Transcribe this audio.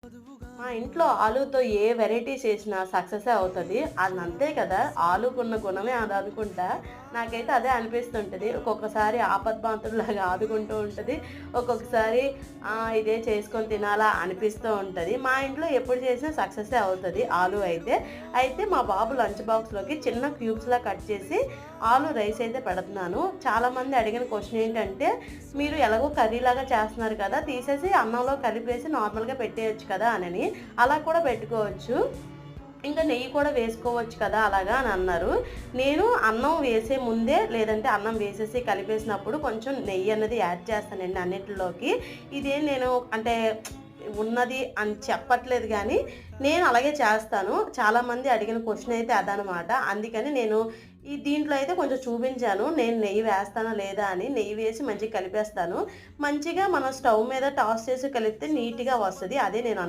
我都不敢。మా ఇంట్లో ఆలుతో ఏ వెరైటీస్ చేసినా సక్సెస్ అవుతుంది. అది అంతే కదా. ఆలుకున్న గుణమే అది అనుకుంటా. నాకైతే అదే అనిపిస్తుంటుంది. ఒక్కొక్కసారి ఆపద్బాంతులాగా ఆదుకుంటూ ఉంటుంది. ఒక్కొక్కసారి ఇదే చేసుకొని తినాలా అనిపిస్తూ ఉంటుంది. మా ఇంట్లో ఎప్పుడు చేసినా సక్సెస్ అవుతుంది ఆలు అయితే. అయితే మా బాబు లంచ్ బాక్స్లోకి చిన్న క్యూబ్స్లా కట్ చేసి ఆలు రైస్ అయితే పెడుతున్నాను. చాలామంది అడిగిన క్వశ్చన్ ఏంటంటే మీరు ఎలాగో కర్రీలాగా చేస్తున్నారు కదా. తీసేసి అన్నంలో కలిపేసి నార్మల్గా పెట్టేయచ్చు కదా అని అలా కూడా పెట్టుకోవచ్చు. ఇంకా నెయ్యి కూడా వేసుకోవచ్చు కదా అలాగా అని అన్నారు. నేను అన్నం వేసే ముందే లేదంటే అన్నం వేసేసి కలిపేసినప్పుడు కొంచెం నెయ్యి అన్నది యాడ్ చేస్తానండి అన్నిటిలోకి. ఇదే నేను అంటే ఉన్నది అని చెప్పట్లేదు కానీ నేను అలాగే చేస్తాను. చాలామంది అడిగిన క్వశ్చన్ అయితే అదనమాట. అందుకని నేను ఈ దీంట్లో అయితే కొంచెం చూపించాను. నేను నెయ్యి వేస్తానా లేదా అని నెయ్యి వేసి మంచిగా కలిపేస్తాను. మంచిగా మనం స్టవ్ మీద టాస్ చేసి కలిపితే నీట్గా వస్తుంది. అదే నేను